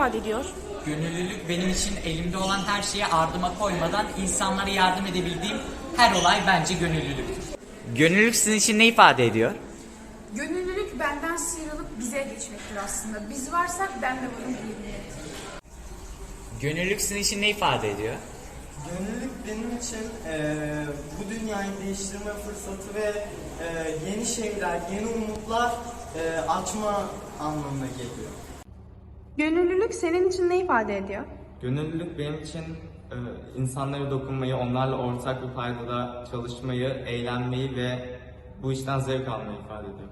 ediyor? Gönüllülük benim için elimde olan her şeyi ardıma koymadan insanlara yardım edebildiğim her olay bence gönüllülüktür. Gönüllülük sizin için ne ifade ediyor? Gönüllülük benden sıyrılıp bize geçmektir aslında. Biz varsak ben de varım diyebiliriz. Gönüllülük sizin için ne ifade ediyor? Gönüllülük benim için eee, bu dünyayı değiştirme fırsatı ve eee, yeni şeyler, yeni umutlar eee, açma anlamına geliyor. Gönüllülük senin için ne ifade ediyor? Gönüllülük benim için e, insanlara dokunmayı, onlarla ortak bir paydada çalışmayı, eğlenmeyi ve bu işten zevk almayı ifade ediyor.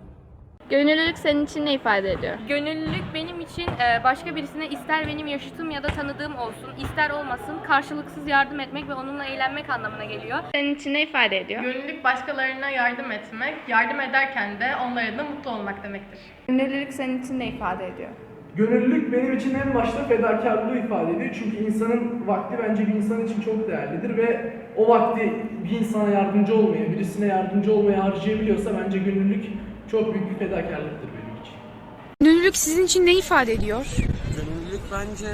Gönüllülük senin için ne ifade ediyor? Gönüllülük benim için e, başka birisine ister benim yaşıtım ya da tanıdığım olsun, ister olmasın karşılıksız yardım etmek ve onunla eğlenmek anlamına geliyor. Senin için ne ifade ediyor? Gönüllülük başkalarına yardım etmek, yardım ederken de onlara da mutlu olmak demektir. Gönüllülük senin için ne ifade ediyor? Gönüllülük benim için en başta fedakarlığı ifade ediyor. Çünkü insanın vakti bence bir insan için çok değerlidir ve o vakti bir insana yardımcı olmaya, birisine yardımcı olmaya harcayabiliyorsa bence gönüllülük çok büyük bir fedakarlıktır benim için. Gönüllülük sizin için ne ifade ediyor? Gönüllülük bence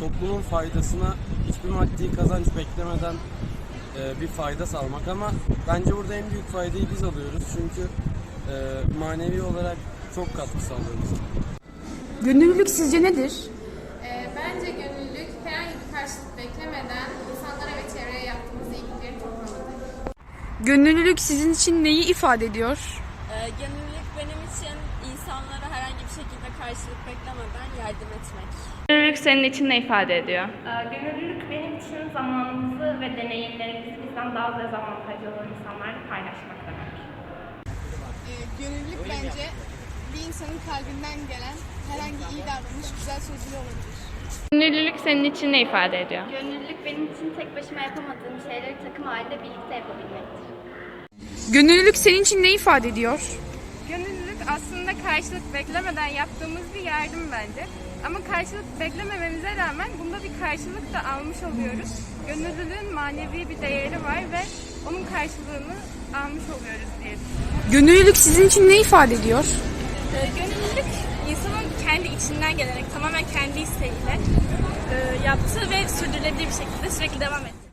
toplumun faydasına hiçbir maddi kazanç beklemeden e, bir fayda sağlamak ama bence burada en büyük faydayı biz alıyoruz çünkü e, manevi olarak çok katkı sağlıyoruz. Gönüllülük sizce nedir? Ee, bence gönüllülük herhangi bir karşılık beklemeden insanlara ve çevreye yaptığımız iyilikleri toplamadır. Gönüllülük sizin için neyi ifade ediyor? gönüllülük benim için insanlara herhangi bir şekilde karşılık beklemeden yardım etmek. Gönüllülük senin için ne ifade ediyor? Gönüllülük benim için zamanımızı ve deneyimlerimizi bizden daha az avantajlı olan insanlarla paylaşmak demek. gönüllülük bence bir insanın kalbinden gelen herhangi iyi davranış, güzel sözleri olabilir. Gönüllülük senin için ne ifade ediyor? Gönüllülük benim için tek başıma yapamadığım şeyleri takım halinde birlikte yapabilmektir. Gönüllülük senin için ne ifade ediyor? Gönüllülük aslında karşılık beklemeden yaptığımız bir yardım bence. Ama karşılık beklemememize rağmen bunda bir karşılık da almış oluyoruz. Gönüllülüğün manevi bir değeri var ve onun karşılığını almış oluyoruz diye düşünüyorum. Gönüllülük sizin için ne ifade ediyor? Gönüllülük insanın kendi içinden gelerek tamamen kendi isteğiyle e, yaptığı ve sürdürülebilir bir şekilde sürekli devam ettiği.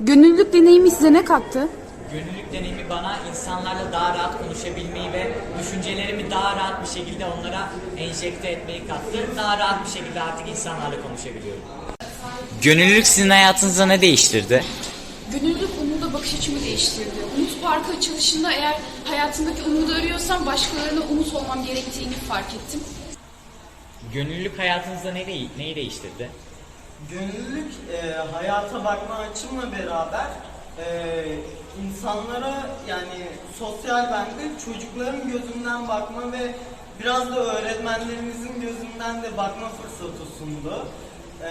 Gönüllülük deneyimi size ne kattı? Gönüllülük deneyimi bana insanlarla daha rahat konuşabilmeyi ve düşüncelerimi daha rahat bir şekilde onlara enjekte etmeyi kattı. Daha rahat bir şekilde artık insanlarla konuşabiliyorum. Gönüllülük sizin hayatınızda ne değiştirdi? Gönüllülük umuda bakış açımı değiştirdi. Parkı açılışında eğer hayatımdaki umudu arıyorsam başkalarına umut olmam gerektiğini fark ettim. Gönüllülük hayatınızda ne deği- neyi değiştirdi? Gönüllülük eee, hayata bakma açımla beraber eee, insanlara yani sosyal bende çocukların gözünden bakma ve biraz da öğretmenlerimizin gözünden de bakma fırsatı sundu. Eee,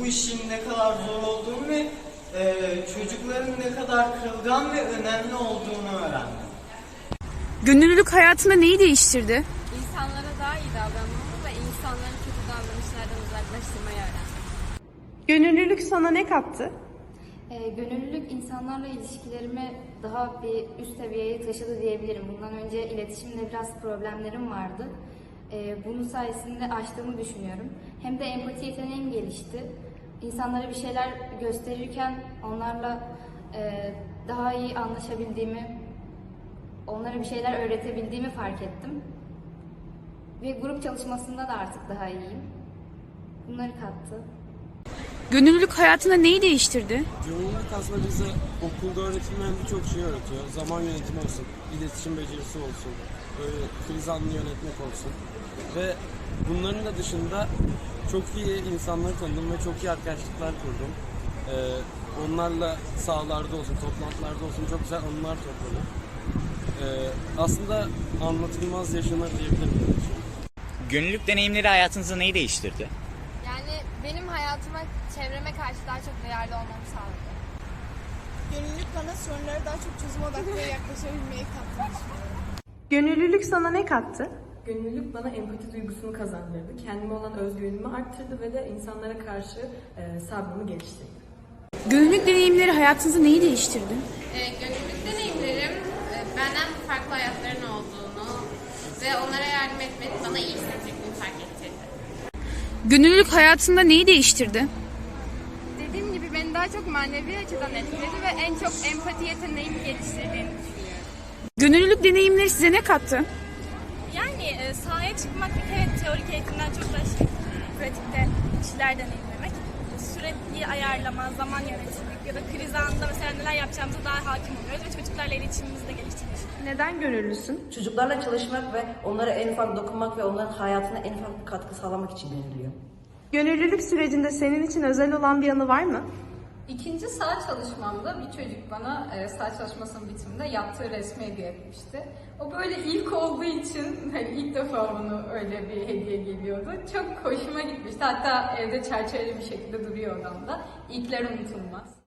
bu işin ne kadar zor olduğunu ve eee, çocukların ne kadar kırılgan ve önemli olduğunu öğrendim. Gönüllülük hayatında neyi değiştirdi? İnsanlara daha iyi davranmamı ve insanları kötü davranışlardan uzaklaştırmayı öğrendim. Gönüllülük sana ne kattı? Ee, gönüllülük insanlarla ilişkilerimi daha bir üst seviyeye taşıdı diyebilirim. Bundan önce iletişimde biraz problemlerim vardı. Ee, bunun sayesinde aştığımı düşünüyorum. Hem de empati yeteneğim gelişti. İnsanlara bir şeyler gösterirken onlarla e, daha iyi anlaşabildiğimi, onlara bir şeyler öğretebildiğimi fark ettim. Ve grup çalışmasında da artık daha iyiyim. Bunları kattı. Gönüllülük hayatında neyi değiştirdi? Gönüllülük aslında bize okulda öğretilmeyen birçok şey öğretiyor. Zaman yönetimi olsun, iletişim becerisi olsun, böyle kriz anını yönetmek olsun. Ve bunların da dışında çok iyi insanları tanıdım ve çok iyi arkadaşlıklar kurdum. Ee, onlarla sahalarda olsun, toplantılarda olsun çok güzel anılar topladım. Ee, aslında anlatılmaz yaşanır diyebilirim. Gönüllülük deneyimleri hayatınızda neyi değiştirdi? Yani benim hayatıma, çevreme karşı daha çok duyarlı olmamı sağladı. Gönüllülük bana sorunlara daha çok çözüm odaklı yaklaşabilmeyi kattı. Gönüllülük sana ne kattı? Gönüllülük bana empati duygusunu kazandırdı. Kendime olan özgüvenimi arttırdı ve de insanlara karşı e, sabrımı geliştirdi. Gönüllülük deneyimleri hayatınızda neyi değiştirdi? gönüllülük deneyimlerim e, benden farklı hayatların olduğunu ve ve onlara yardım etmenin bana iyi hissettirdiğini fark ettirdi. Gönüllülük hayatında neyi değiştirdi? Dediğim gibi beni daha çok manevi açıdan etkiledi ve en çok empati yeteneğimi geliştirdiğini düşünüyorum. Gönüllülük deneyimleri size ne kattı? E, sahaya çıkmak bir kere teorik eğitimden çok daha şey, pratikte bir şeyler deneyimlemek. Sürekli ayarlama, zaman yönetimlik ya da kriz anında mesela neler yapacağımıza daha hakim oluyoruz ve çocuklarla iletişimimizi de geliştiriyoruz. Neden gönüllüsün? Çocuklarla çalışmak ve onlara en ufak dokunmak ve onların hayatına en ufak bir katkı sağlamak için gönüllüyüm. Gönüllülük sürecinde senin için özel olan bir anı var mı? İkinci saha çalışmamda bir çocuk bana e, saha çalışmasının bitiminde yaptığı resmi hediye etmişti. O böyle ilk olduğu için hani ilk defa onu öyle bir hediye geliyordu. Çok hoşuma gitmişti. Hatta evde çerçeveli bir şekilde duruyor odamda. İlkler unutulmaz.